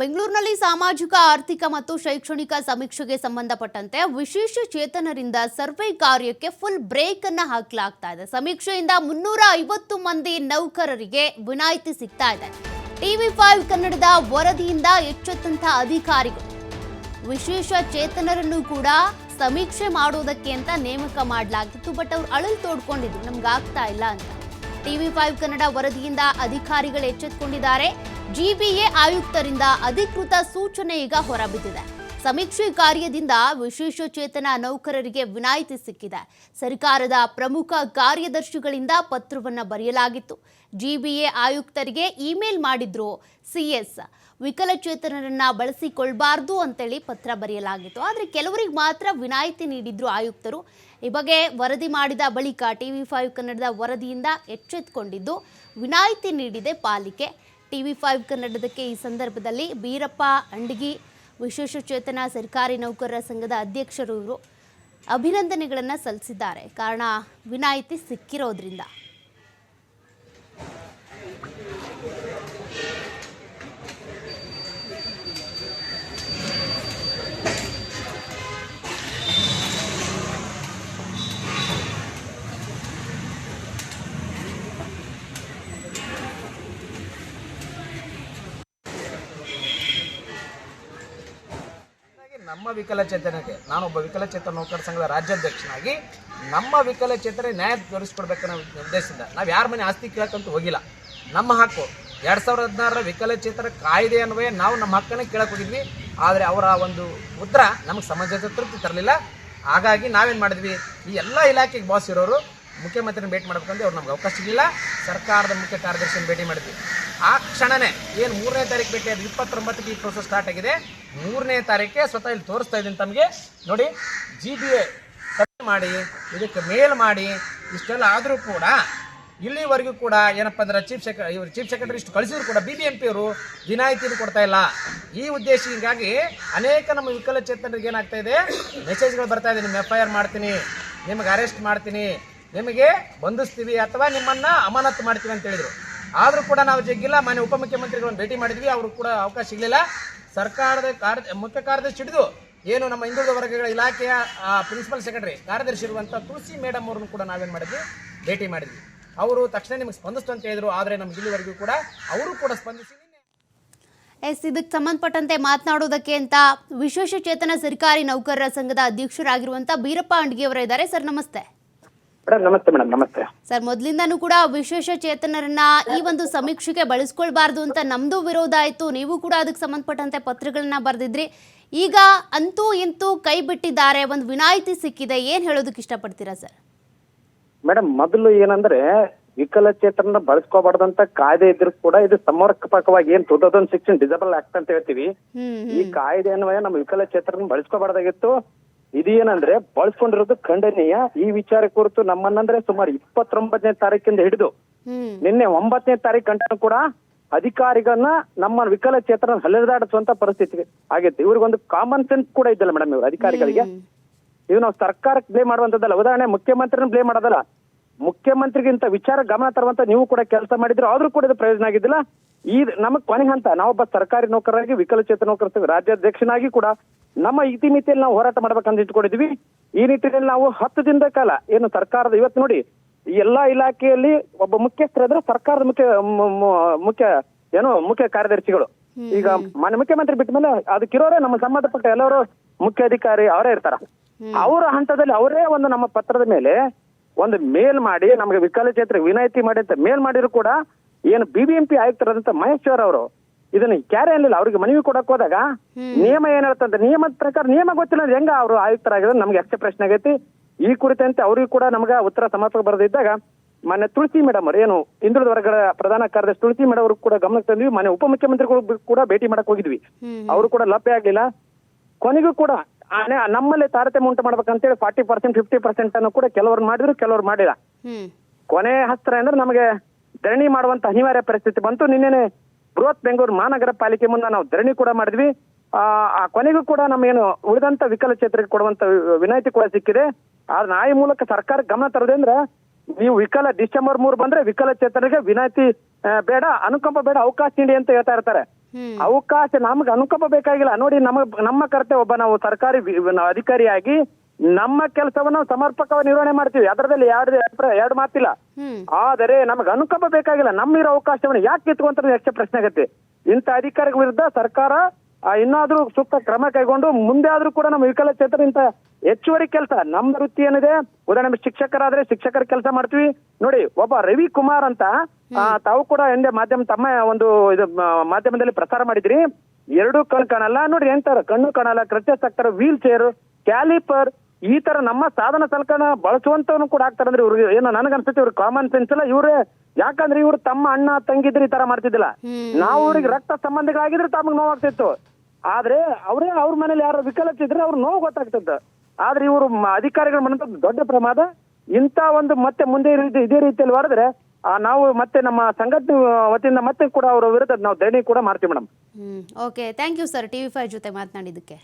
ಬೆಂಗಳೂರಿನಲ್ಲಿ ಸಾಮಾಜಿಕ, ಆರ್ಥಿಕ ಮತ್ತು ಶೈಕ್ಷಣಿಕ ಸಮೀಕ್ಷೆಗೆ ಸಂಬಂಧಪಟ್ಟಂತೆ ವಿಶೇಷ ಚೇತನರಿಂದ ಸರ್ವೆ ಕಾರ್ಯಕ್ಕೆ ಫುಲ್ ಬ್ರೇಕ್ ಅನ್ನ ಹಾಕಲಾಗ್ತಾ ಇದೆ. ಸಮೀಕ್ಷೆಯಿಂದ ಮುನ್ನೂರ ಐವತ್ತು ಮಂದಿ ನೌಕರರಿಗೆ ವಿನಾಯಿತಿ ಸಿಗ್ತಾ ಇದೆ. ಟಿವಿ ಫೈವ್ ಕನ್ನಡದ ವರದಿಯಿಂದ ಎಚ್ಚೆತ್ತಂತ ಅಧಿಕಾರಿಗಳು. ವಿಶೇಷ ಚೇತನರನ್ನು ಕೂಡ ಸಮೀಕ್ಷೆ ಮಾಡೋದಕ್ಕೆ ಅಂತ ನೇಮಕ ಮಾಡಲಾಗಿತ್ತು ಬಟ್ ಅವ್ರು ಅಳಲು ತೋಡ್ಕೊಂಡಿದ್ರು. ನಮ್ಗೆ ಆಗ್ತಾ ಇಲ್ಲ ಅಂತ. ಟಿವಿ ಫೈವ್ ಕನ್ನಡ ವರದಿಯಿಂದ ಅಧಿಕಾರಿಗಳು ಎಚ್ಚೆತ್ತುಕೊಂಡಿದ್ದಾರೆ ಜಿಬಿಎ ಆಯುಕ್ತರಿಂದ ಅಧಿಕೃತ ಸೂಚನೆ ಈಗ ಹೊರಬಿದ್ದಿದೆ. ಸಮೀಕ್ಷೆ ಕಾರ್ಯದಿಂದ ವಿಶೇಷ ಚೇತನ ನೌಕರರಿಗೆ ವಿನಾಯಿತಿ ಸಿಕ್ಕಿದೆ. ಸರ್ಕಾರದ ಪ್ರಮುಖ ಕಾರ್ಯದರ್ಶಿಗಳಿಂದ ಪತ್ರವನ್ನು ಬರೆಯಲಾಗಿತ್ತು. ಜಿಬಿಎ ಆಯುಕ್ತರಿಗೆ ಇಮೇಲ್ ಮಾಡಿದ್ರು ಸಿಎಸ್. ವಿಕಲಚೇತನರನ್ನ ಬಳಸಿಕೊಳ್ಬಾರ್ದು ಅಂತೇಳಿ ಪತ್ರ ಬರೆಯಲಾಗಿತ್ತು. ಆದರೆ ಕೆಲವರಿಗೆ ಮಾತ್ರ ವಿನಾಯಿತಿ ನೀಡಿದ್ರು ಆಯುಕ್ತರು. ಈ ಬಗ್ಗೆ ವರದಿ ಮಾಡಿದ ಬಳಿಕ ಟಿವಿ ಫೈವ್ ಕನ್ನಡದ ವರದಿಯಿಂದ ಎಚ್ಚೆತ್ತುಕೊಂಡಿದ್ದು ವಿನಾಯಿತಿ ನೀಡಿದೆ ಪಾಲಿಕೆ. ಟಿವಿ ಫೈವ್ ಕನ್ನಡದಕ್ಕೆ ಈ ಸಂದರ್ಭದಲ್ಲಿ ಬೀರಪ್ಪ, ಅಂಡಗಿ ವಿಶೇಷಚೇತನ ಸರ್ಕಾರಿ ನೌಕರರ ಸಂಘದ ಅಧ್ಯಕ್ಷರು ಅಭಿನಂದನೆಗಳನ್ನು ಸಲ್ಲಿಸಿದ್ದಾರೆ. ಕಾರಣ, ವಿನಾಯಿತಿ ಸಿಕ್ಕಿರೋದ್ರಿಂದ. ನಮ್ಮ ವಿಕಲಚೇತನಕ್ಕೆ ನಾನೊಬ್ಬ ವಿಕಲಚೇತನ ನೌಕರ ಸಂಘದ ರಾಜ್ಯಾಧ್ಯಕ್ಷನಾಗಿ ನಮ್ಮ ವಿಕಲಚೇತನ ನ್ಯಾಯ ತೋರಿಸ್ಕೊಡ್ಬೇಕನ್ನೋ ಉದ್ದೇಶದಿಂದ, ನಾವು ಯಾರ ಮನೆ ಆಸ್ತಿ ಕೇಳಕ್ಕಂತೂ ಹೋಗಿಲ್ಲ. ನಮ್ಮ ಹಕ್ಕು, ಎರಡ್ ಸಾವಿರದ ಹದಿನಾರರ ವಿಕಲಚೇತನ ಕಾಯ್ದೆ ಅನ್ವಯ ನಾವು ನಮ್ಮ ಹಕ್ಕನ್ನು ಕೇಳಕ್ ಹೋಗಿದ್ವಿ. ಆದರೆ ಅವರ ಒಂದು ಉತ್ತರ ನಮಗೆ ಸಮಾಜದ ತೃಪ್ತಿ ತರಲಿಲ್ಲ. ಹಾಗಾಗಿ ನಾವೇನು ಮಾಡಿದ್ವಿ? ಈ ಎಲ್ಲ ಇಲಾಖೆಗೆ ಬಾಸ್ ಇರೋರು ಮುಖ್ಯಮಂತ್ರಿನ ಭೇಟಿ ಮಾಡ್ಬೇಕಂದ್ರೆ ಅವ್ರು ನಮ್ಗೆ ಅವಕಾಶ ಸಿಗಲಿಲ್ಲ. ಸರ್ಕಾರದ ಮುಖ್ಯ ಕಾರ್ಯದರ್ಶಿನ ಭೇಟಿ ಮಾಡಿದ್ವಿ. ಆ ಕ್ಷಣನೇ, ಏನು ಮೂರನೇ ತಾರೀಕು ಭೇಟಿ ಆದರೆ ಇಪ್ಪತ್ತೊಂಬತ್ತಕ್ಕೆ ಈ ಪ್ರೋಸೆಸ್ ಸ್ಟಾರ್ಟ್ ಆಗಿದೆ. ಮೂರನೇ ತಾರೀಕೆ ಸ್ವತಃ ಇಲ್ಲಿ ತೋರಿಸ್ತಾ ಇದ್ದೀನಿ ತಮಗೆ. ನೋಡಿ ಜಿ ಬಿ ಎ ಮಾಡಿ, ಇದಕ್ಕೆ ಮೇಲ್ ಮಾಡಿ, ಇಷ್ಟೆಲ್ಲ ಆದರೂ ಕೂಡ ಇಲ್ಲಿವರೆಗೂ ಕೂಡ ಏನಪ್ಪ ಅಂದ್ರೆ ಚೀಫ್ ಸೆಕ ಇವರು ಚೀಫ್ ಸೆಕ್ರೆಟರಿ ಇಷ್ಟು ಕಳಿಸಿದ್ರು ಕೂಡ ಬಿ ಬಿ ಎಂ ಪಿ ಅವರು ವಿನಾಯಿತಿಯನ್ನು ಕೊಡ್ತಾ ಇಲ್ಲ. ಈ ಉದ್ದೇಶ ಹೀಗಾಗಿ ಅನೇಕ ನಮ್ಮ ವಿಕಲಚೇತನರಿಗೆ ಏನಾಗ್ತಾ ಇದೆ? ಮೆಸೇಜ್ಗಳು ಬರ್ತಾ ಇದೆ. ನಿಮ್ಮ ಎಫ್ ಐ ಆರ್ ಮಾಡ್ತೀನಿ, ನಿಮಗೆ ಅರೆಸ್ಟ್ ಮಾಡ್ತೀನಿ, ನಿಮಗೆ ಬಂಧಿಸ್ತೀವಿ ಅಥವಾ ನಿಮ್ಮನ್ನ ಅಮಾನತು ಮಾಡ್ತೀವಿ ಅಂತ ಹೇಳಿದ್ರು. ಆದರೂ ಕೂಡ ನಾವು ಜಗ್ಗಿಲ್ಲ. ಮಾನ್ಯ ಉಪಮುಖ್ಯಮಂತ್ರಿಗಳನ್ನು ಭೇಟಿ ಮಾಡಿದ್ವಿ. ಅವರು ಕೂಡ ಅವಕಾಶ ಸಿಗಲಿಲ್ಲ. ಸರ್ಕಾರದ ಕಾರ್ಯ, ಮುಖ್ಯ ಕಾರ್ಯದರ್ಶಿ ಹಿಡಿದು ಏನು ನಮ್ಮ ಹಿಂದುಳಿದ ವರ್ಗಗಳ ಇಲಾಖೆಯ ಪ್ರಿನ್ಸಿಪಲ್ ಸೆಕ್ರೆಟರಿ ಕಾರ್ಯದರ್ಶಿ ಇರುವಂಥ ತುಳಸಿ ಮೇಡಮ್ ಅವ್ರನ್ನು ಕೂಡ ನಾವೇನು ಮಾಡಿದ್ವಿ? ಭೇಟಿ ಮಾಡಿದ್ವಿ. ಅವರು ತಕ್ಷಣ ನಿಮಗೆ ಸ್ಪಂದಿಸ್ತು ಅಂತ ಹೇಳಿದ್ರು, ಆದರೆ ನಮ್ಗೆ ಇಲ್ಲಿವರೆಗೂ ಕೂಡ ಅವರು ಕೂಡ ಸ್ಪಂದಿಸಿ ಎಸ್, ಇದಕ್ಕೆ ಸಂಬಂಧಪಟ್ಟಂತೆ ಮಾತನಾಡೋದಕ್ಕೆ ಅಂತ ವಿಶೇಷ ಚೇತನ ಸರ್ಕಾರಿ ನೌಕರರ ಸಂಘದ ಅಧ್ಯಕ್ಷರಾಗಿರುವಂಥ ಬೀರಪ್ಪ ಅಂಡ್ಗಿಯವರ ಇದ್ದಾರೆ ಸರ್, ನಮಸ್ತೆ. ಮೇಡಮ್ ನಮಸ್ತೆ ಮೇಡಮ್ ನಮಸ್ತೆ. ಸರ್ ಮೊದಲಿಂದನೂ ಕೂಡ ವಿಶೇಷ ಚೇತನರನ್ನ ಈ ಒಂದು ಸಮೀಕ್ಷೆಗೆ ಬಳಸ್ಕೊಳ್ಬಾರ್ದು ಅಂತ ನಮ್ದು ವಿರೋಧ ಆಯ್ತು. ನೀವು ಕೂಡ ಅದಕ್ಕೆ ಸಂಬಂಧಪಟ್ಟಂತೆ ಪತ್ರಗಳನ್ನ ಬರೆದಿದ್ರಿ. ಈಗ ಅಂತೂ ಇಂತೂ ಕೈ ಬಿಟ್ಟಿದ್ದಾರೆ ಒಂದು ವಿನಾಯಿತಿ ಸಿಕ್ಕಿದೆ. ಏನ್ ಹೇಳೋದಕ್ಕೆ ಇಷ್ಟಪಡ್ತೀರಾ ಸರ್? ಮೇಡಮ್ ಮೊದಲು ಏನಂದ್ರೆ ವಿಕಲಚೇತನ ಬಳಸ್ಕೋಬಾರ್ದಂತ ಕಾಯ್ದೆ ಇದ್ರು ಕೂಡ ಇದು ಸಮರ್ಪಕವಾಗಿ ಏನ್ two thousand sixteen disable act ಅಂತ ಹೇಳ್ತೀವಿ. ಈ ಕಾಯ್ದೆ ಅನ್ವಯ ನಮ್ಮ ವಿಕಲಚೇತನ ಬಳಸ್ಕೋಬಾರ್ದಾಗಿತ್ತು. ಇದೇನಂದ್ರೆ ಬಳಸ್ಕೊಂಡಿರೋದು ಖಂಡನೀಯ. ಈ ವಿಚಾರ ಕುರಿತು ನಮ್ಮನ್ನಂದ್ರೆ ಸುಮಾರು ಇಪ್ಪತ್ತೊಂಬತ್ತನೇ ತಾರೀಕಿಂದ ಹಿಡಿದು ನಿನ್ನೆ ಒಂಬತ್ತನೇ ತಾರೀಕು ಗಂಟೆ ಕೂಡ ಅಧಿಕಾರಿಗಳನ್ನ ನಮ್ಮ ವಿಕಲಚೇತನ ಹಲೆದಾಡಿಸುವಂತ ಪರಿಸ್ಥಿತಿ ಆಗಿತ್ತು. ಇವ್ರಿಗೊಂದು ಕಾಮನ್ ಸೆನ್ಸ್ ಕೂಡ ಇದ್ದಲ್ಲ ಮೇಡಮ್ ಇವ್ರು ಅಧಿಕಾರಿಗಳಿಗೆ. ಇವ್ ಇದು ನಾವು ಸರ್ಕಾರಕ್ಕೆ ಬ್ಲೇಮ್ ಮಾಡುವಂತದ್ದಲ್ಲ ಉದಾಹರಣೆ ಮುಖ್ಯಮಂತ್ರಿನ ಬ್ಲೇಮ್ ಮಾಡೋದಲ್ಲ. ಮುಖ್ಯಮಂತ್ರಿಗಿಂತ ವಿಚಾರ ಗಮನ ತರುವಂತ ನೀವು ಕೂಡ ಕೆಲಸ ಮಾಡಿದ್ರು ಆದ್ರೂ ಕೂಡ ಇದು ಪ್ರಯೋಜನ ಆಗಿದ್ದಿಲ್ಲ. ಈ ನಮಗ್ ಕೊನೆ ಹಂತ ನಾವೊಬ್ಬ ಸರ್ಕಾರಿ ನೌಕರರಾಗಿ ವಿಕಲಚೇತನ ನೌಕರ ರಾಜ್ಯಾಧ್ಯಕ್ಷನಾಗಿ ಕೂಡ ನಮ್ಮ ಇತಿಮಿತಿಯಲ್ಲಿ ನಾವು ಹೋರಾಟ ಮಾಡ್ಬೇಕಂತ ಇಟ್ಕೊಂಡಿದ್ವಿ ಈ ನಿಟ್ಟಿನಲ್ಲಿ ನಾವು ಹತ್ತು ದಿನದ ಕಾಲ ಏನು ಸರ್ಕಾರದ ಇವತ್ತು ನೋಡಿ ಎಲ್ಲಾ ಇಲಾಖೆಯಲ್ಲಿ ಒಬ್ಬ ಮುಖ್ಯಸ್ಥರಾದ್ರೆ ಸರ್ಕಾರದ ಮುಖ್ಯ ಮುಖ್ಯ ಏನು ಮುಖ್ಯ ಕಾರ್ಯದರ್ಶಿಗಳು. ಈಗ ಮಾನ್ಯ ಮುಖ್ಯಮಂತ್ರಿ ಬಿಟ್ಟ ಮೇಲೆ ಅದಕ್ಕಿರೋರೇ ನಮ್ಮ ಸಂಬಂಧಪಟ್ಟ ಎಲ್ಲರೂ ಮುಖ್ಯ ಅಧಿಕಾರಿ ಅವರೇ ಇರ್ತಾರ. ಅವರ ಹಂತದಲ್ಲಿ ಅವರೇ ಒಂದು ನಮ್ಮ ಪತ್ರದ ಮೇಲೆ ಒಂದು ಮೇಲ್ ಮಾಡಿ ನಮಗೆ ವಿಕಲಚೇತ್ರ ವಿನಾಯಿತಿ ಮಾಡಿ ಅಂತ ಮೇಲ್ ಮಾಡಿದ್ರು ಕೂಡ ಏನು ಬಿಬಿಎಂಪಿ ಆಯುಕ್ತರಾದಂತ ಮಹೇಶ್ವರ್ ಅವರು ಇದನ್ನ ಕ್ಯಾರೆ ಅನ್ಲಿಲ್ಲ ಅವ್ರಿಗೆ ಮನವಿ ಕೊಡಕ್ ಹೋದಾಗ ನಿಯಮ ಏನ್ ಹೇಳ್ತಂತ ನಿಯಮದ ಪ್ರಕಾರ ನಿಯಮ ಗೊತ್ತಿಲ್ಲ ಹೆಂಗ ಅವರು ಆಯುಕ್ತರಾಗಿರೋದು ನಮ್ಗೆ ಅಷ್ಟೇ ಪ್ರಶ್ನೆ ಆಗೈತಿ. ಈ ಕುರಿತಂತೆ ಅವ್ರಿಗೂ ಕೂಡ ನಮ್ಗ ಉತ್ತರ ಸಮರ್ಪಕ ಬರೆದಿದ್ದಾಗ ಮೊನ್ನೆ ತುಳಸಿ ಮೇಡಮ್ ಅವರು ಏನು ಹಿಂದುಳಿದ ವರ್ಗಗಳ ಪ್ರಧಾನ ಕಾರ್ಯದರ್ಶಿ ತುಳಸಿ ಮೇಡಮ್ ಅವರು ಕೂಡ ಗಮನಕ್ಕೆ ತಂದ್ವಿ. ಮೊನ್ನೆ ಉಪಮುಖ್ಯಮಂತ್ರಿಗಳು ಕೂಡ ಭೇಟಿ ಮಾಡಕ್ ಹೋಗಿದ್ವಿ. ಅವರು ಕೂಡ ಲಭ್ಯ ಆಗ್ಲಿಲ್ಲ. ಕೊನೆಗೂ ಕೂಡ ನಮ್ಮಲ್ಲಿ ತಾರತಮ್ಯ ಉಂಟು ಮಾಡ್ಬೇಕಂತೇಳಿ ಫಾರ್ಟಿ ಪರ್ಸೆಂಟ್ ಫಿಫ್ಟಿ ಪರ್ಸೆಂಟ್ ಅನ್ನು ಕೂಡ ಕೆಲವರು ಮಾಡಿದ್ರು ಕೆಲವರು ಮಾಡಿಲ್ಲ. ಕೊನೆ ಹಸ್ತ್ರ ಅಂದ್ರೆ ನಮಗೆ ಧರಣಿ ಮಾಡುವಂತ ಅನಿವಾರ್ಯ ಪರಿಸ್ಥಿತಿ ಬಂತು. ನಿನ್ನೆನೆ ಬೃಹತ್ ಬೆಂಗಳೂರು ಮಹಾನಗರ ಪಾಲಿಕೆ ಮುಂದೆ ನಾವು ಧರಣಿ ಕೂಡ ಮಾಡಿದ್ವಿ. ಆ ಆ ಕೊನೆಗೂ ಕೂಡ ನಮ್ಗೇನು ಉಳಿದಂತ ವಿಕಲಚೇತರಿಗೆ ಕೊಡುವಂತ ವಿನಾಯಿತಿ ಕೂಡ ಸಿಕ್ಕಿದೆ. ಆದ್ರೆ ನಾಯಿ ಮೂಲಕ ಸರ್ಕಾರ ಗಮನ ತರೋದಂದ್ರೆ ನೀವು ವಿಕಲ ಡಿಸೆಂಬರ್ ಮೂರು ಬಂದ್ರೆ ವಿಕಲಚೇತನರಿಗೆ ವಿನಾಯಿತಿ ಬೇಡ ಅನುಕಂಪ ಬೇಡ ಅವಕಾಶ ನೀಡಿ ಅಂತ ಹೇಳ್ತಾ ಇರ್ತಾರೆ. ಅವಕಾಶ ನಮ್ಗೆ ಅನುಕಂಪ ಬೇಕಾಗಿಲ್ಲ. ನೋಡಿ ನಮ್ಮ ನಮ್ಮ ಕರ್ತವ್ಯ ಒಬ್ಬ ನಾವು ಸರ್ಕಾರಿ ಅಧಿಕಾರಿಯಾಗಿ ನಮ್ಮ ಕೆಲಸವನ್ನ ಸಮರ್ಪಕವಾಗಿ ನಿರ್ವಹಣೆ ಮಾಡ್ತೀವಿ. ಅದರದಲ್ಲಿ ಎರಡು ಎರಡು ಮಾತಿಲ್ಲ. ಆದರೆ ನಮಗೆ ಅನುಕಂಪ ಬೇಕಾಗಿಲ್ಲ. ನಮ್ಮಿರೋ ಅವಕಾಶವನ್ನು ಯಾಕೆ ಕಿತ್ಕೊಂತಾರೆ ಹೆಚ್ಚು ಪ್ರಶ್ನೆ ಆಗತ್ತೆ. ಇಂಥ ಅಧಿಕಾರಿಗಳ ವಿರುದ್ಧ ಸರ್ಕಾರ ಇನ್ನಾದ್ರೂ ಸೂಕ್ತ ಕ್ರಮ ಕೈಗೊಂಡು ಮುಂದೆ ಆದ್ರೂ ಕೂಡ ನಮ್ಮ ವಿಕಲಚೇತನ ಇಂತ ಹೆಚ್ಚುವರಿ ಕೆಲಸ. ನಮ್ಮ ವೃತ್ತಿ ಏನಿದೆ? ಉದಾಹರಣೆ ಶಿಕ್ಷಕರಾದ್ರೆ ಶಿಕ್ಷಕರ ಕೆಲಸ ಮಾಡ್ತೀವಿ. ನೋಡಿ ಒಬ್ಬ ರವಿ ಕುಮಾರ್ ಅಂತ ಆ, ತಾವು ಕೂಡ ಹಿಂದೆ ಮಾಧ್ಯಮ ತಮ್ಮ ಒಂದು ಇದು ಮಾಧ್ಯಮದಲ್ಲಿ ಪ್ರಸಾರ ಮಾಡಿದ್ರಿ. ಎರಡು ಕಣ್ ಕಾಣಲ್ಲ. ನೋಡಿ ಎಂತಾರ ಕಣ್ಣು ಕಾಣಲ್ಲ. ಕೃತ್ಯ ಆಗ್ತಾರ ವೀಲ್ ಚೇರ್ ಕ್ಯಾಲಿಪರ್ ಈ ತರ ನಮ್ಮ ಸಾಧನ ಸಲಕರಣ ಬಳಸುವಂತವನು ಕೂಡ ಆಗ್ತಾರೆ ಅಂದ್ರೆ ಇವ್ರಿಗೆ ಏನೋ ನನಗನ್ಸುತ್ತೆ ಇವ್ರಿಗೆ ಕಾಮನ್ ಸೆನ್ಸ್ ಇಲ್ಲ. ಇವ್ರೆ ಯಾಕಂದ್ರೆ ಇವ್ರು ತಮ್ಮ ಅಣ್ಣ ತಂಗಿದ್ರೆ ಈ ತರ ಮಾಡ್ತಿದ್ದಿಲ್ಲ. ನಾವು ಅವ್ರಿಗೆ ರಕ್ತ ಸಂಬಂಧಿಗಳಾಗಿದ್ರೆ ತಮಗೆ ನೋವಾಗ್ತಿತ್ತು. ಆದ್ರೆ ಅವರೇ ಅವ್ರ ಮನೇಲಿ ಯಾರು ವಿಕಲಚಿದ್ರೆ ಅವ್ರ ನೋವು ಗೊತ್ತಾಗ್ತದ ಆದ್ರೆ ಇವರು ಅಧಿಕಾರಿಗಳ ಮನಂತ ದೊಡ್ಡ ಪ್ರಮಾದ ಇಂತ ಒಂದು ಮತ್ತೆ ಮುಂದೆ ಇದೇ ರೀತಿಯಲ್ಲಿ ಹೊರದ್ರೆ ನಾವು ಮತ್ತೆ ನಮ್ಮ ಸಂಘಟನೆ ವತಿಯಿಂದ ಮತ್ತೆ ಕೂಡ ಅವರ ವಿರುದ್ಧ ನಾವು ಧರಣಿ ಕೂಡ ಮಾಡ್ತೀವಿ madam. Okay thank you sir TV five ಜೊತೆ ಮಾತನಾಡಿದ್ದಕ್ಕೆ.